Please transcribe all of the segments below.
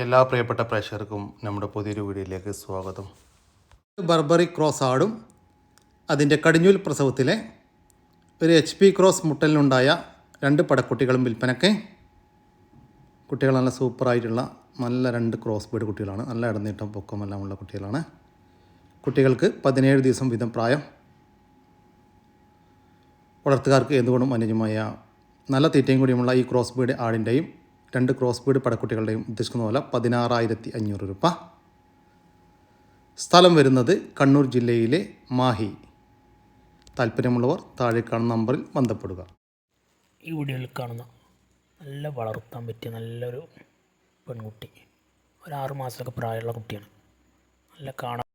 എല്ലാ പ്രിയപ്പെട്ട പ്രേക്ഷകർക്കും നമ്മുടെ പുതിയൊരു വീഡിയോയിലേക്ക് സ്വാഗതം. ബർബറി ക്രോസ് ആടും അതിന്റെ കടിഞ്ഞൂൽ പ്രസവത്തിലെ ഒരു എച്ച് പി ക്രോസ് മുട്ടലിനുണ്ടായ രണ്ട് പടക്കുട്ടികളും വിൽപ്പനയ്ക്ക്. കുട്ടികൾ നല്ല സൂപ്പറായിട്ടുള്ള നല്ല രണ്ട് ക്രോസ് ബീഡ് കുട്ടികളാണ്. നല്ല ഇടനീട്ടം പൊക്കമെല്ലാം ഉള്ള കുട്ടികളാണ്. കുട്ടികൾക്ക് പതിനേഴ് ദിവസം വീതം പ്രായം. വളർത്തുകാർക്ക് എന്തുകൊണ്ടും അനുജമായ നല്ല തീറ്റയും കൂടിയുമുള്ള ഈ ക്രോസ് ബീഡ് ആടിന്റെയും രണ്ട് ക്രോസ് ബീഡ് പടക്കുട്ടികളുടെയും ഉദ്ദേശിക്കുന്ന പോലെ പതിനാറായിരത്തി അഞ്ഞൂറ് രൂപ. സ്ഥലം വരുന്നത് കണ്ണൂർ ജില്ലയിലെ മാഹി. താല്പര്യമുള്ളവർ താഴെ കാണുന്ന നമ്പറിൽ ബന്ധപ്പെടുക. ഈ വീഡിയോയിൽ കാണുന്ന നല്ല വളർത്താൻ പറ്റിയ നല്ലൊരു പെൺകുട്ടി. ഒരു ആറു മാസമൊക്കെ പ്രായമുള്ള കുട്ടിയാണ്. നല്ല കാണാൻ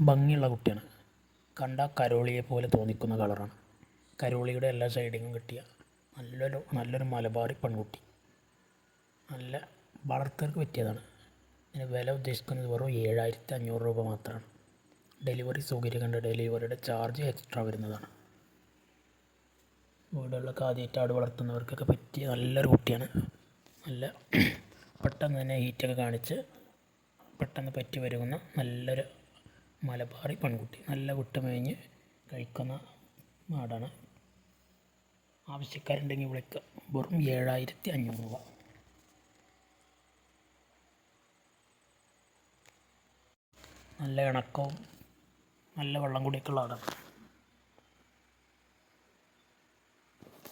ഭംഗിയുള്ള കുട്ടിയാണ്. കണ്ട കരോളിയെ പോലെ തോന്നിക്കുന്ന കളറാണ്. കരോളിയുടെ എല്ലാ സൈഡിങ്ങും കിട്ടിയ നല്ലൊരു നല്ലൊരു മലബാറി പെൺകുട്ടി. നല്ല വളർത്തർക്ക് പറ്റിയതാണ്. ഇതിന് വില ഉദ്ദേശിക്കുന്നത് വെറും ഏഴായിരത്തി അഞ്ഞൂറ് രൂപ മാത്രമാണ്. ഡെലിവറി സൗകര്യം കണ്ട് ഡെലിവറിയുടെ ചാർജ് എക്സ്ട്രാ വരുന്നതാണ്. വീടുകളിലൊക്കെ ആദ്യമായിട്ട് ആട് വളർത്തുന്നവർക്കൊക്കെ പറ്റിയ നല്ലൊരു കുട്ടിയാണ്. നല്ല പെട്ടെന്ന് തന്നെ ഹീറ്റൊക്കെ കാണിച്ച് പെട്ടെന്ന് പറ്റി വരുന്ന നല്ലൊരു മലബാറി പെൺകുട്ടി. നല്ല കുട്ടമേഞ്ഞ് കഴിക്കുന്ന നാടാണ് ആവശ്യക്കാരുണ്ടെങ്കിൽ വിളിക്കുക വെറും ഏഴായിരത്തി അഞ്ഞൂറ് രൂപ. നല്ല ഇണക്കവും നല്ല വെള്ളം കൂടിയൊക്കെ ഉള്ള ആടാണ്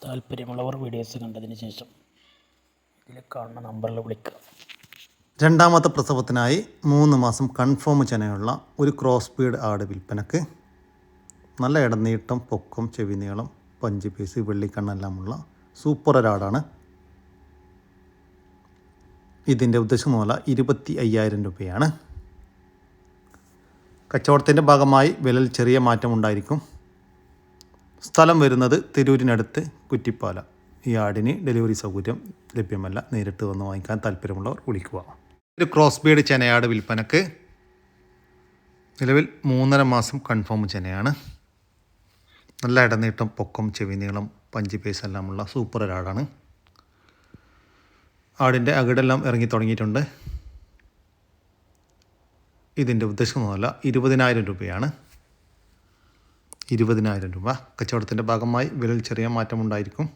താല്പര്യമുള്ളവർ വീഡിയോസ് കണ്ടതിന് ശേഷം ഇതിൽ കാണുന്ന നമ്പറിൽ വിളിക്കുക. രണ്ടാമത്തെ പ്രസവത്തിനായി മൂന്ന് മാസം കൺഫേം ചെനയുള്ള ഒരു ക്രോസ് ബീഡ് ആട് വിൽപ്പനക്ക് നല്ല ഇടനീട്ടം പൊക്കം ചെവി നീളം പഞ്ച് പീസ് വെള്ളിക്കണ്ണെല്ലാമുള്ള സൂപ്പർ ഒരാടാണ് ഇതിന്റെ ഉദ്ദേശം പോലെ ഇരുപത്തി അയ്യായിരം രൂപയാണ്. കച്ചവടത്തിന്റെ ഭാഗമായി വിലൽ ചെറിയ മാറ്റമുണ്ടായിരിക്കും സ്ഥലം വരുന്നത് തിരൂരിനടുത്ത് കുറ്റിപ്പാല. ഈ ആടിന് ഡെലിവറി സൗകര്യം ലഭ്യമല്ല. നേരിട്ട് വന്ന് വാങ്ങിക്കാൻ താല്പര്യമുള്ളവർ വിളിക്കുക. ഒരു ക്രോസ് ബീഡ് ചെനയാട് വിൽപ്പനക്ക് നിലവിൽ മൂന്നര മാസം കൺഫേം ചെനയാണ്. നല്ല ഇടനീട്ടം പൊക്കം ചെവി നീളം പഞ്ചി പേസ് എല്ലാമുള്ള സൂപ്പർ ഒരാടാണ്. ആടിന്റെ അകിടെല്ലാം ഇറങ്ങി തുടങ്ങിയിട്ടുണ്ട്. ഇതിന്റെ ഉദ്ദേശമൊന്നുമല്ല ഇരുപതിനായിരം രൂപയാണ്. ഇരുപതിനായിരം രൂപ. കച്ചവടത്തിന്റെ ഭാഗമായി വിലയിൽ ചെറിയ മാറ്റമുണ്ടായിരിക്കും.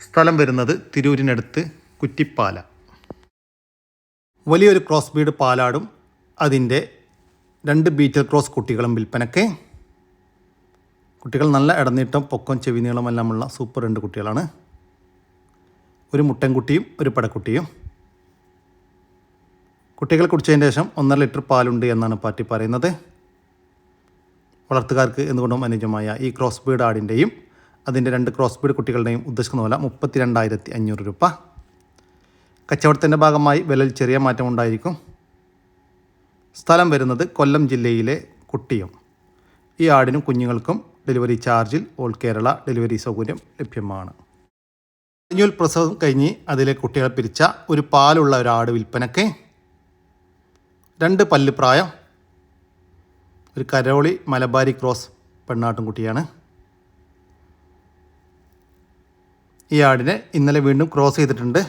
സ്ഥലം വരുന്നത് തിരൂരിനടുത്ത് കുറ്റിപ്പാല. വലിയൊരു ക്രോസ് ബീഡ് പാലാടും അതിന്റെ രണ്ട് ബീറ്റൽ ക്രോസ് കുട്ടികളും വിൽപ്പനയ്ക്ക് കുട്ടികൾ നല്ല ഇടനീട്ടം പൊക്കം ചെവി നീളമെല്ലാമുള്ള സൂപ്പർ രണ്ട് കുട്ടികളാണ്. ഒരു മുട്ടൻകുട്ടിയും ഒരു പടക്കുട്ടിയും. കുട്ടികൾ കുടിച്ചതിന് ശേഷം ഒന്നര ലിറ്റർ പാലുണ്ട് എന്നാണ് പാറ്റി പറയുന്നത്. വളർത്തുകാർക്ക് എന്തുകൊണ്ടും അനുയോജ്യമായ ഈ ക്രോസ് ബീഡ് ആടിന്റെയും അതിന്റെ രണ്ട് ക്രോസ് ബീഡ് കുട്ടികളുടെയും ഉദ്ദേശിക്കുന്ന വില മുപ്പത്തി രണ്ടായിരത്തി അഞ്ഞൂറ് രൂപ. കച്ചവടത്തിന്റെ ഭാഗമായി വിലയിൽ ചെറിയ മാറ്റം ഉണ്ടായിരിക്കും. സ്ഥലം വരുന്നത് കൊല്ലം ജില്ലയിലെ കുട്ടിയം. ഈ ആടിനും കുഞ്ഞുങ്ങൾക്കും ഡെലിവറി ചാർജിൽ ഓൾ കേരള ഡെലിവറി സൗകര്യം ലഭ്യമാണ്. കഴിഞ്ഞൂൽ പ്രസവം കഴിഞ്ഞ് അതിലെ കുട്ടികളെ പിരിച്ച ഒരു പാലുള്ള ഒരു ആട് വിൽപ്പനയ്ക്ക് രണ്ട് പല്ല് പ്രായം ഒരു കരോളി മലബാരി ക്രോസ് പെണ്ണാട്ടുംകുട്ടിയാണ്. ഈ ആടിനെ ഇന്നലെ വീണ്ടും ക്രോസ് ചെയ്തിട്ടുണ്ട്.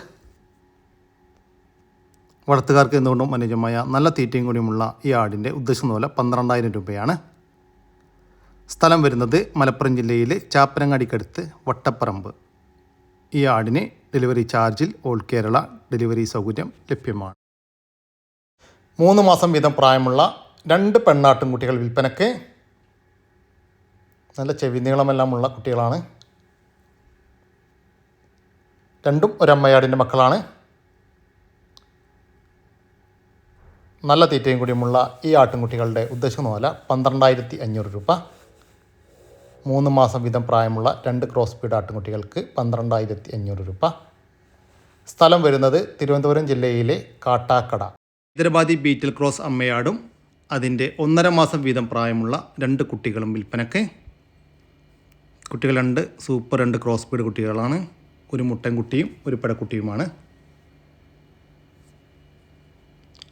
വളർത്തുകാർക്ക് എന്തുകൊണ്ടും അനുയോജ്യമായ നല്ല തീറ്റയും കൂടിയുമുള്ള ഈ ആടിന്റെ ഉദ്ദേശം പോലെ പന്ത്രണ്ടായിരം രൂപയാണ്. സ്ഥലം വരുന്നത് മലപ്പുറം ജില്ലയിലെ ചാപ്പനങ്ങാടിക്കടുത്ത് വട്ടപ്പറമ്പ്. ഈ ആടിന് ഡെലിവറി ചാർജിൽ ഓൾ കേരള ഡെലിവറി സൗകര്യം ലഭ്യമാണ്. മൂന്ന് മാസം വീതം പ്രായമുള്ള രണ്ട് പെണ്ണാട്ടും കുട്ടികൾ വിൽപ്പനയ്ക്ക് നല്ല ചെവി നീളമെല്ലാമുള്ള കുട്ടികളാണ്. രണ്ടും ഒരമ്മയാടിന്റെ മക്കളാണ്. നല്ല തീറ്റയും കൂടിയുമുള്ള ഈ ആട്ടിൻകുട്ടികളുടെ ഉദ്ദേശം പോലെ പന്ത്രണ്ടായിരത്തി അഞ്ഞൂറ് രൂപ. മൂന്ന് മാസം വീതം പ്രായമുള്ള രണ്ട് ക്രോസ് ബീഡ് ആട്ടിൻകുട്ടികൾക്ക് പന്ത്രണ്ടായിരത്തി അഞ്ഞൂറ് രൂപ. സ്ഥലം വരുന്നത് തിരുവനന്തപുരം ജില്ലയിലെ കാട്ടാക്കട. ഹൈദരാബാദി ബീറ്റിൽ ക്രോസ് അമ്മയാടും അതിന്റെ ഒന്നര മാസം വീതം പ്രായമുള്ള രണ്ട് കുട്ടികളും വിൽപ്പനക്ക് കുട്ടികൾ രണ്ട് സൂപ്പർ രണ്ട് ക്രോസ് ബീഡ് കുട്ടികളാണ്. ഒരു മുട്ടൻകുട്ടിയും ഒരു പെടക്കുട്ടിയുമാണ്.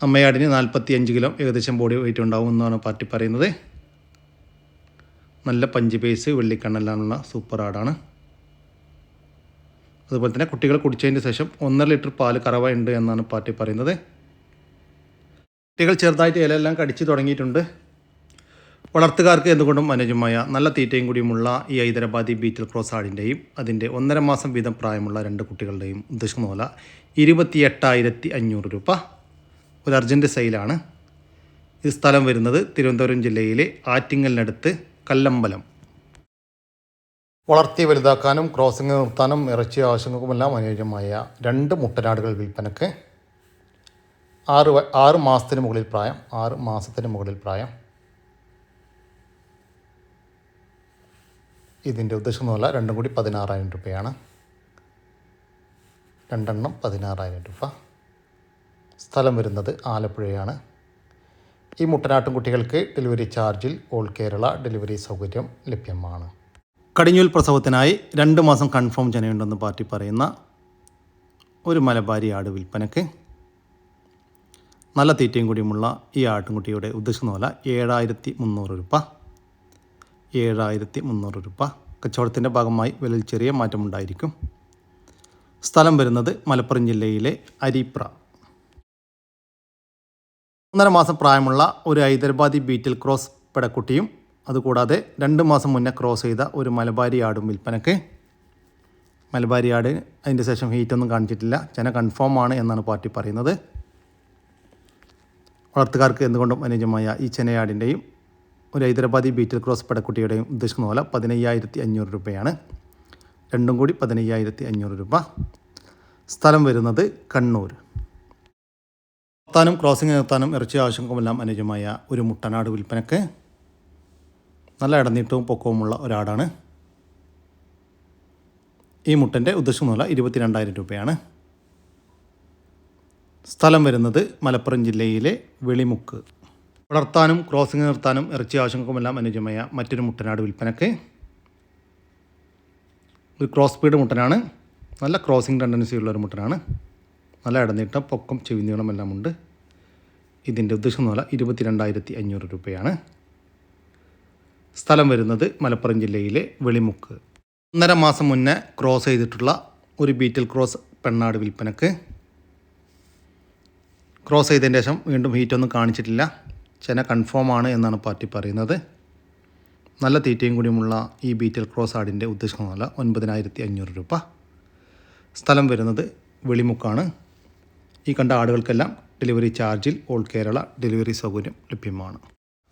അമ്മയാടിന് നാൽപ്പത്തി അഞ്ച് കിലോ ഏകദേശം ബോഡി വെയിറ്റ് ഉണ്ടാവും എന്നാണ് പാർട്ടി പറയുന്നത്. നല്ല പഞ്ച് പേസ് വെള്ളിക്കണ്ണെല്ലാമുള്ള സൂപ്പർ ആടാണ്. അതുപോലെ തന്നെ കുട്ടികൾ കുടിച്ചതിന് ശേഷം ഒന്നര ലിറ്റർ പാൽ കറവ ഉണ്ട് എന്നാണ് പാർട്ടി പറയുന്നത്. കുട്ടികൾ ചെറുതായിട്ട് ഇലയെല്ലാം കടിച്ചു തുടങ്ങിയിട്ടുണ്ട്. വളർത്തുകാർക്ക് എന്തുകൊണ്ടും അനുജമായ നല്ല തീറ്റയും കൂടിയുമുള്ള ഈ ഹൈദരാബാദി ബീറ്റൽ ക്രോസ് ആടിന്റെയും അതിന്റെ ഒന്നര മാസം വീതം പ്രായമുള്ള രണ്ട് കുട്ടികളുടെയും ഉദ്ദേശിക്കുന്ന പോലെ ഇരുപത്തി എട്ടായിരത്തി അഞ്ഞൂറ് രൂപ. ഒരു അർജന്റ് സെയിലാണ്. ഈ സ്ഥലം വരുന്നത് തിരുവനന്തപുരം ജില്ലയിലെ ആറ്റിങ്ങലിനടുത്ത് കല്ലമ്പലം. വളർത്തി വലുതാക്കാനും ക്രോസിംഗ് നിർത്താനും ഇറച്ചി ആവശ്യങ്ങൾക്കുമെല്ലാം അനുയോജ്യമായ രണ്ട് മുട്ടനാടുകൾ വിൽപ്പനക്ക് ആറ് ആറ് മാസത്തിന് മുകളിൽ പ്രായം ആറ് മാസത്തിന് മുകളിൽ പ്രായം. ഇതിന്റെ ഉദ്ദേശമൊന്നുമല്ല രണ്ടും കൂടി പതിനാറായിരം രൂപയാണ്. രണ്ടെണ്ണം പതിനാറായിരം രൂപ. സ്ഥലം വരുന്നത് ആലപ്പുഴയാണ്. ഈ മുട്ടനാട്ടും കുട്ടികൾക്ക് ഡെലിവറി ചാർജിൽ ഓൾ കേരള ഡെലിവറി സൗകര്യം ലഭ്യമാണ്. കടിഞ്ഞൂൽ പ്രസവത്തിനായി രണ്ട് മാസം കൺഫേം ജനയുണ്ടെന്ന് പാർട്ടി പറയുന്ന ഒരു മലബാരി ആട് വിൽപ്പനക്ക് നല്ല തീറ്റയും കൂടിയുമുള്ള ഈ ആട്ടിൻകുട്ടിയുടെ ഉദ്ദേശിക്കുന്ന വില ഏഴായിരത്തി മുന്നൂറ് രൂപ. ഏഴായിരത്തി മുന്നൂറ് രൂപ. കച്ചവടത്തിന്റെ ഭാഗമായി വിലയിൽ ചെറിയ മാറ്റമുണ്ടായിരിക്കും സ്ഥലം വരുന്നത് മലപ്പുറം ജില്ലയിലെ അരിപ്ര. ഒന്നര മാസം പ്രായമുള്ള ഒരു ഹൈദരാബാദി ബീറ്റിൽ ക്രോസ് പെടക്കുട്ടിയും അതുകൂടാതെ രണ്ട് മാസം മുന്നേ ക്രോസ് ചെയ്ത ഒരു മലബാരി ആടും വിൽപ്പനക്ക്. മലബാരി ആട് അതിന്റെ ശേഷം ഹീറ്റൊന്നും കാണിച്ചിട്ടില്ല. ചെന കൺഫേം ആണ് എന്നാണ് പാർട്ടി പറയുന്നത്. വളർത്തുകാർക്ക് എന്തുകൊണ്ടും അനുയോജ്യമായ ഈ ചെനയാടിന്റെയും ഒരു ഹൈദരാബാദി ബീറ്റിൽ ക്രോസ് പടക്കുട്ടിയുടെയും ഉദ്ദേശിക്കുന്ന പോലെ പതിനയ്യായിരത്തി അഞ്ഞൂറ് രൂപയാണ്. രണ്ടും കൂടി പതിനയ്യായിരത്തി അഞ്ഞൂറ് രൂപ. സ്ഥലം വരുന്നത് കണ്ണൂർ. നിർത്താനും ക്രോസിംഗ് നിർത്താനും ഇറച്ചി ആവശ്യങ്ങൾക്കുമെല്ലാം അനുയോജ്യമായ ഒരു മുട്ടനാട് വിൽപ്പനക്ക് നല്ല ഇടനീട്ടവും പൊക്കവുമുള്ള ഒരാടാണ്. ഈ മുട്ടന്റെ ഉദ്ദേശിക്കുന്ന പോലെ ഇരുപത്തിരണ്ടായിരം രൂപയാണ്. സ്ഥലം വരുന്നത് മലപ്പുറം ജില്ലയിലെ വെളിമുക്ക്. വളർത്താനും ക്രോസിംഗ് നിർത്താനും ഇറച്ചി ആവശ്യങ്ങൾക്കുമെല്ലാം അനുജമായ മറ്റൊരു മുട്ടനാട് വിൽപ്പനക്ക്. ഒരു ക്രോസ് സ്പീഡ് മുട്ടനാണ്. നല്ല ക്രോസിംഗ് ടെൻഡൻസി ഉള്ള ഒരു മുട്ടനാണ്. നല്ല ഇടനീട്ടം പൊക്കം ചെവിനീളം എല്ലാം ഉണ്ട്. ഇതിന്റെ ഉദ്ദേശം എന്ന് പറഞ്ഞാൽ ഇരുപത്തി രണ്ടായിരത്തി അഞ്ഞൂറ് രൂപയാണ്. സ്ഥലം വരുന്നത് മലപ്പുറം ജില്ലയിലെ വെളിമുക്ക്. ഒന്നര മാസം മുന്നേ ക്രോസ് ചെയ്തിട്ടുള്ള ഒരു ബീറ്റിൽ ക്രോസ് പെണ്ണാട് വിൽപ്പനക്ക്. ക്രോസ് ചെയ്തതിന് ശേഷം വീണ്ടും ഹീറ്റൊന്നും കാണിച്ചിട്ടില്ല. ചെന കൺഫേം ആണ് എന്നാണ് പാർട്ടി പറയുന്നത്. നല്ല തീറ്റയും കൂടിയുമുള്ള ഈ ബീറ്റൽ ക്രോസ് ആടിന്റെ ഉദ്ദേശമല്ല ഒൻപതിനായിരത്തി അഞ്ഞൂറ് രൂപ. സ്ഥലം വരുന്നത് വെളിമുക്കാണ്. ഈ കണ്ട ആടുകൾക്കെല്ലാം ഡെലിവറി ചാർജിൽ ഓൾ കേരള ഡെലിവറി സൗകര്യം ലഭ്യമാണ്.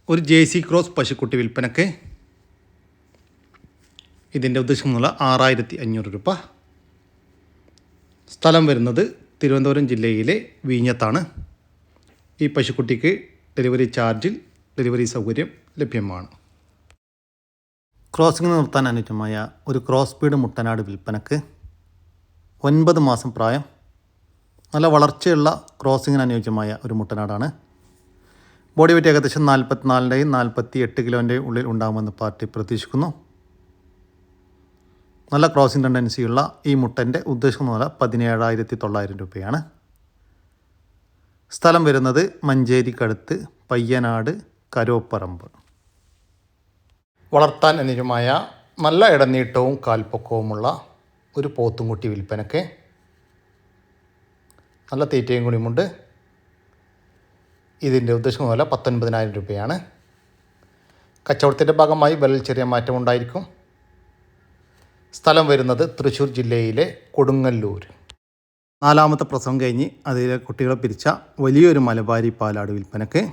ഒരു ജെ സി ക്രോസ് പശുക്കുട്ടി വിൽപ്പനക്ക് ഇതിന്റെ ഉദ്ദേശമുള്ള ആറായിരത്തി അഞ്ഞൂറ് രൂപ. സ്ഥലം വരുന്നത് തിരുവനന്തപുരം ജില്ലയിലെ വീഞ്ഞത്താണ്. ഈ പശുക്കുട്ടിക്ക് ഡെലിവറി ചാർജിൽ ഡെലിവറി സൗകര്യം ലഭ്യമാണ്. ക്രോസിംഗ് നിർത്താൻ അനുജമായ ഒരു ക്രോസ് സ്പീഡ് മുട്ടനാട് വിൽപ്പനക്ക് ഒൻപത് മാസം പ്രായം നല്ല വളർച്ചയുള്ള ക്രോസിങ്ങിന് അനുയോജ്യമായ ഒരു മുട്ടനാടാണ്. ബോഡി വെയിറ്റ് ഏകദേശം നാൽപ്പത്തിനാലിന്റെയും നാൽപ്പത്തി എട്ട് കിലോന്റെയും ഉള്ളിൽ ഉണ്ടാകുമെന്ന് പാർട്ടി പ്രതീക്ഷിക്കുന്നു. നല്ല ക്രോസിംഗ് ടെൻഡൻസിയുള്ള ഈ മുട്ടന്റെ ഉദ്ദേശം പോലെ പതിനേഴായിരത്തി തൊള്ളായിരം രൂപയാണ്. സ്ഥലം വരുന്നത് മഞ്ചേരിക്കടുത്ത് പയ്യനാട് കരോപ്പറമ്പ്. വളർത്താൻ അനുയോജ്യമായ നല്ല ഇടനീട്ടവും കാൽപ്പൊക്കവുമുള്ള ഒരു പോത്തുംകുട്ടി വിൽപ്പനക്ക് നല്ല തീറ്റയും കൂടിയുമുണ്ട് ഇതിന്റെ ഉദ്ദേശം വില പത്തൊൻപതിനായിരം രൂപയാണ്. കച്ചവടത്തിന്റെ ഭാഗമായി വിലയിൽ ചെറിയ മാറ്റമുണ്ടായിരിക്കും. സ്ഥലം വരുന്നത് തൃശ്ശൂർ ജില്ലയിലെ കൊടുങ്ങല്ലൂർ. നാലാമത്തെ പ്രസവം കഴിഞ്ഞ് അതിലെ കുട്ടികളെ പിരിച്ച വലിയൊരു മലബാരി പാലാട് വിൽപ്പനക്ക്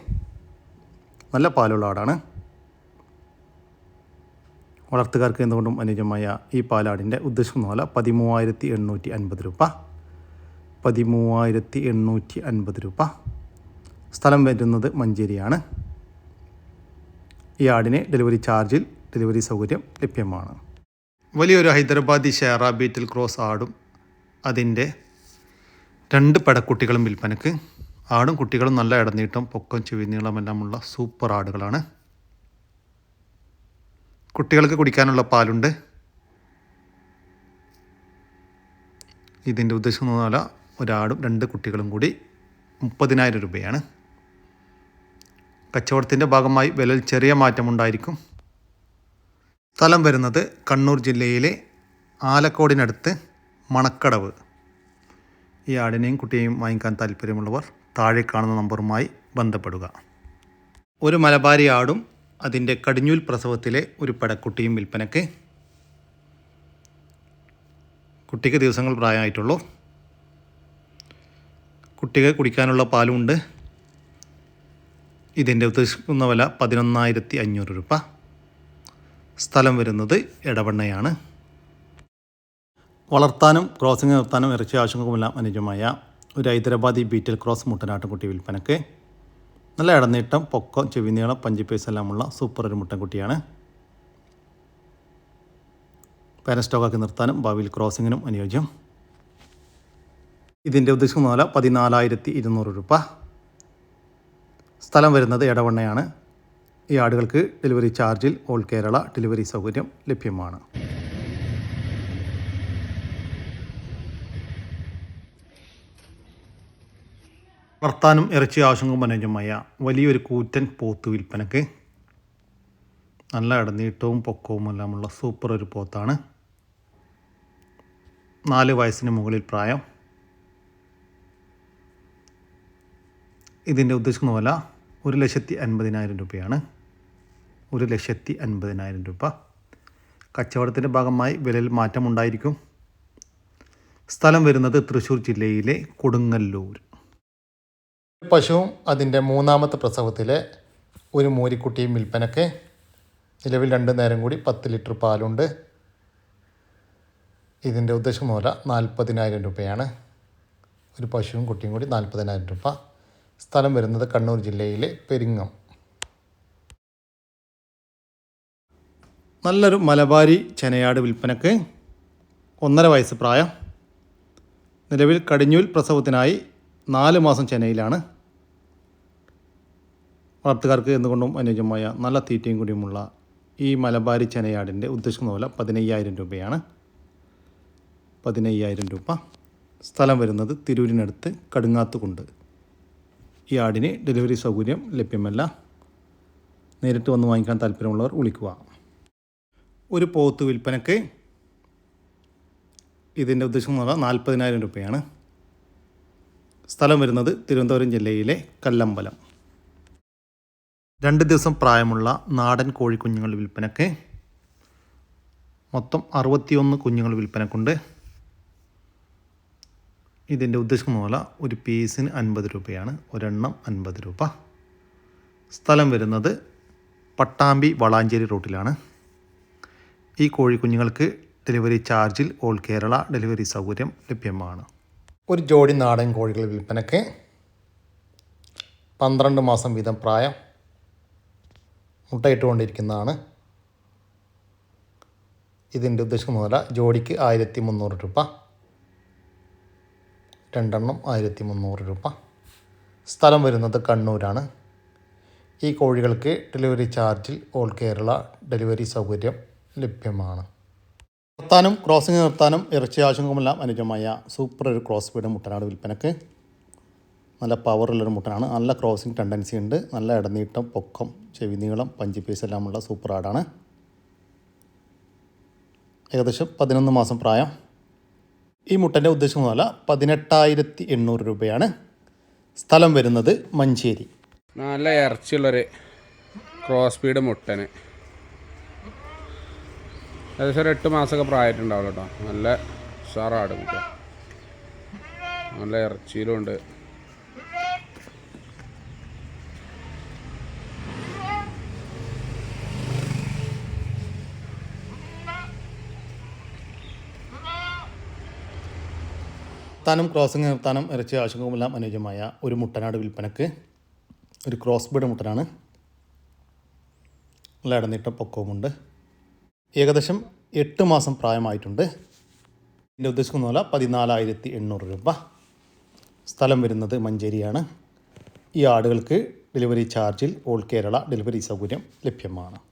നല്ല പാലുള്ള ആടാണ്. വളർത്തുകാർക്ക് എന്തുകൊണ്ടും അനുജമായ ഈ പാലാടിന്റെ ഉദ്ദേശം പോലെ പതിമൂവായിരത്തി എണ്ണൂറ്റി അൻപത് രൂപ. പതിമൂവായിരത്തി എണ്ണൂറ്റി അൻപത് രൂപ. സ്ഥലം വരുന്നത് മഞ്ചേരിയാണ്. ഈ ആടിന് ഡെലിവറി ചാർജിൽ ഡെലിവറി സൗകര്യം ലഭ്യമാണ്. വലിയൊരു ഹൈദരാബാദി ഷെയറ ബീറ്റിൽ ക്രോസ് ആടും അതിന്റെ രണ്ട് പടക്കുട്ടികളും വിൽപ്പനക്ക് ആടും കുട്ടികളും നല്ല ഇടനീട്ടം പൊക്കം ചെവിനീളമെല്ലാമുള്ള സൂപ്പർ ആടുകളാണ്. കുട്ടികൾക്ക് കുടിക്കാനുള്ള പാലുണ്ട്. ഇതിന്റെ ഉദ്ദേശം എന്ന് പറഞ്ഞാൽ ഒരാടും രണ്ട് കുട്ടികളും കൂടി മുപ്പതിനായിരം രൂപയാണ്. കച്ചവടത്തിന്റെ ഭാഗമായി വിലയിൽ ചെറിയ മാറ്റമുണ്ടായിരിക്കും. സ്ഥലം വരുന്നത് കണ്ണൂർ ജില്ലയിലെ ആലക്കോടിനടുത്ത് മണക്കടവ്. ഈ ആടിനെയും കുട്ടിയെയും വാങ്ങിക്കാൻ താല്പര്യമുള്ളവർ താഴെ കാണുന്ന നമ്പറുമായി ബന്ധപ്പെടുക. ഒരു മലബാരി ആടും അതിന്റെ കടിഞ്ഞൂൽ പ്രസവത്തിലെ ഒരു പടക്കുട്ടിയും വിൽപ്പനയ്ക്ക് കുട്ടിക്ക് ദിവസങ്ങൾ പ്രായമായിട്ടുള്ളൂ. കുട്ടിക്ക് കുടിക്കാനുള്ള പാലുമുണ്ട് ഇതിന്റെ ഉദ്ദേശിക്കുന്ന വില പതിനൊന്നായിരത്തി അഞ്ഞൂറ് രൂപ. സ്ഥലം വരുന്നത് എടവണ്ണയാണ്. വളർത്താനും ക്രോസിംഗ് നിർത്താനും ഇറച്ചി ആവശ്യങ്ങൾക്കുമെല്ലാം അനുജമായ ഒരു ഹൈദരാബാദി ബീറ്റൽ ക്രോസ് മുട്ടനാട്ടുംകുട്ടി വിൽപ്പനക്ക്. നല്ല ഇടനീട്ടം പൊക്കം ചെവിനീളം പഞ്ചിപ്പേസ് എല്ലാമുള്ള സൂപ്പർ ഒരു മുട്ടൻകുട്ടിയാണ്. പാരൻ സ്റ്റോക്കാക്കി നിർത്താനും ഭാവിയിൽ ക്രോസിങ്ങിനും അനുയോജ്യം. ഇതിന്റെ ഉദ്ദേശിക്കുന്ന വില പതിനാലായിരത്തി ഇരുന്നൂറ് രൂപ. സ്ഥലം വരുന്നത് ഇടവണ്ണയാണ് ഈ ആടുകൾക്ക് ഡെലിവറി ചാർജിൽ ഓൾ കേരള ഡെലിവറി സൗകര്യം ലഭ്യമാണ്. വളർത്താനും ഇറച്ചി ആവശ്യങ്ങൾക്കും അനുയോജ്യമായ വലിയൊരു കൂറ്റൻ പോത്ത് വിൽപ്പനക്ക് നല്ല ഇടനീട്ടവും പൊക്കവും എല്ലാമുള്ള സൂപ്പർ ഒരു പോത്താണ്. നാല് വയസ്സിന് മുകളിൽ പ്രായം. ഇതിന്റെ ഉദ്ദേശിക്കുന്ന വില ഒരു ലക്ഷത്തി അൻപതിനായിരം രൂപയാണ്. ഒരു ലക്ഷത്തി അൻപതിനായിരം രൂപ. കച്ചവടത്തിന്റെ ഭാഗമായി വിലയിൽ മാറ്റമുണ്ടായിരിക്കും. സ്ഥലം വരുന്നത് തൃശ്ശൂർ ജില്ലയിലെ കൊടുങ്ങല്ലൂർ. പശുവും അതിന്റെ മൂന്നാമത്തെ പ്രസവത്തിലെ ഒരു മൂരിക്കുട്ടിയും വിൽപ്പനക്ക് നിലവിൽ രണ്ട് നേരം കൂടി പത്ത് ലിറ്റർ പാലുണ്ട്. ഇതിന്റെ ഉദ്ദേശം മൂല നാൽപ്പതിനായിരം രൂപയാണ്. ഒരു പശുവും കുട്ടിയും കൂടി നാൽപ്പതിനായിരം രൂപ. സ്ഥലം വരുന്നത് കണ്ണൂർ ജില്ലയിലെ പെരിങ്ങം. നല്ലൊരു മലബാരി ചെനയാട് വിൽപ്പനക്ക് ഒന്നര വയസ്സ് പ്രായം. നിലവിൽ കടിഞ്ഞൂൽ പ്രസവത്തിനായി നാല് മാസം ചെനയിലാണ്. വളർത്തുകാർക്ക് എന്തുകൊണ്ടും അനുയോജ്യമായ നല്ല തീറ്റയും കൂടിയുമുള്ള ഈ മലബാരി ചെനയാടിന്റെ ഉദ്ദേശിക്കുന്ന വില പതിനയ്യായിരം രൂപയാണ്. പതിനയ്യായിരം രൂപ. സ്ഥലം വരുന്നത് തിരൂരിനടുത്ത് കടുങ്ങാത്തുകുണ്ട്. ഈ ആടിന് ഡെലിവറി സൗകര്യം ലഭ്യമല്ല. നേരിട്ട് വന്ന് വാങ്ങിക്കാൻ താല്പര്യമുള്ളവർ വിളിക്കുക. ഒരു പോത്ത് വിൽപ്പനയ്ക്ക് ഇതിന്റെ ഉദ്ദേശം എന്ന് പറഞ്ഞാൽ നാൽപ്പതിനായിരം രൂപയാണ്. സ്ഥലം വരുന്നത് തിരുവനന്തപുരം ജില്ലയിലെ കല്ലമ്പലം. രണ്ട് ദിവസം പ്രായമുള്ള നാടൻ കോഴിക്കുഞ്ഞുങ്ങൾ വിൽപ്പനക്ക് മൊത്തം അറുപത്തിയൊന്ന് കുഞ്ഞുങ്ങൾ വിൽപ്പനക്കുണ്ട്. ഇതിന്റെ ഉദ്ദേശിക്കുന്ന പോലെ ഒരു പീസിന് അൻപത് രൂപയാണ്. ഒരെണ്ണം അൻപത് രൂപ. സ്ഥലം വരുന്നത് പട്ടാമ്പി വളാഞ്ചേരി റൂട്ടിലാണ്. ഈ കോഴിക്കുഞ്ഞുങ്ങൾക്ക് ഡെലിവറി ചാർജിൽ ഓൾ കേരള ഡെലിവറി സൗകര്യം ലഭ്യമാണ്. ഒരു ജോഡി നാടൻ കോഴികൾ വിൽപ്പനയ്ക്ക് പന്ത്രണ്ട് മാസം വീതം പ്രായം മുട്ടയിട്ടുകൊണ്ടിരിക്കുന്നതാണ്. ഇതിന്റെ ഉദ്ദേശിക്കുന്ന വില ജോഡിക്ക് ആയിരത്തി മുന്നൂറ് രൂപ. രണ്ടെണ്ണം ആയിരത്തി മുന്നൂറ് രൂപ. സ്ഥലം വരുന്നത് കണ്ണൂരാണ്. ഈ കോഴികൾക്ക് ഡെലിവറി ചാർജിൽ ഓൾ കേരള ഡെലിവറി സൗകര്യം ലഭ്യമാണ്. നിർത്താനും ക്രോസിംഗ് നിർത്താനും ഇറച്ചി ആവശ്യങ്ങളുമെല്ലാം അനുജമായ സൂപ്പർ ഒരു ക്രോസ് വീട് മുട്ടനാട് വിൽപ്പനക്ക് നല്ല പവറുള്ളൊരു മുട്ടനാണ്. നല്ല ക്രോസിങ് ടെൻഡൻസി ഉണ്ട്. നല്ല ഇടനീട്ടം പൊക്കം ചെവി നീളം പഞ്ചി പീസ് എല്ലാമുള്ള സൂപ്പർ ആടാണ് ഏകദേശം പതിനൊന്ന് മാസം പ്രായം. ഈ മുട്ടന്റെ ഉദ്ദേശം മുതല പതിനെട്ടായിരത്തി എണ്ണൂറ് രൂപയാണ്. സ്ഥലം വരുന്നത് മഞ്ചേരി. നല്ല ഇറച്ചിയുള്ളൊരു ക്രോസ് സ്പീഡ് മുട്ടന്. ഏകദേശം ഒരു എട്ട് മാസമൊക്കെ പ്രായമായിട്ടുണ്ടാവുള്ളൂ കേട്ടോ. നല്ല ഉഷാറാട് മുട്ട. നല്ല ഇറച്ചിയിലും ഉണ്ട്. താനും ക്രോസിംഗ് നിർത്താനും ഇറച്ചി ആവശ്യങ്ങളുമെല്ലാം അനുയോജ്യമായ ഒരു മുട്ടനാട് വിൽപ്പനക്ക് ഒരു ക്രോസ് ബീഡ് മുട്ടനാണ്. നല്ല ഇടനീട്ട പൊക്കവുമുണ്ട്. ഏകദേശം എട്ട് മാസം പ്രായമായിട്ടുണ്ട്. എന്റെ ഉദ്ദേശിക്കുന്ന പോലെ പതിനാലായിരത്തി എണ്ണൂറ് രൂപ. സ്ഥലം വരുന്നത് മഞ്ചേരിയാണ്. ഈ ആടുകൾക്ക് ഡെലിവറി ചാർജിൽ ഓൾ കേരള ഡെലിവറി സൗകര്യം ലഭ്യമാണ്.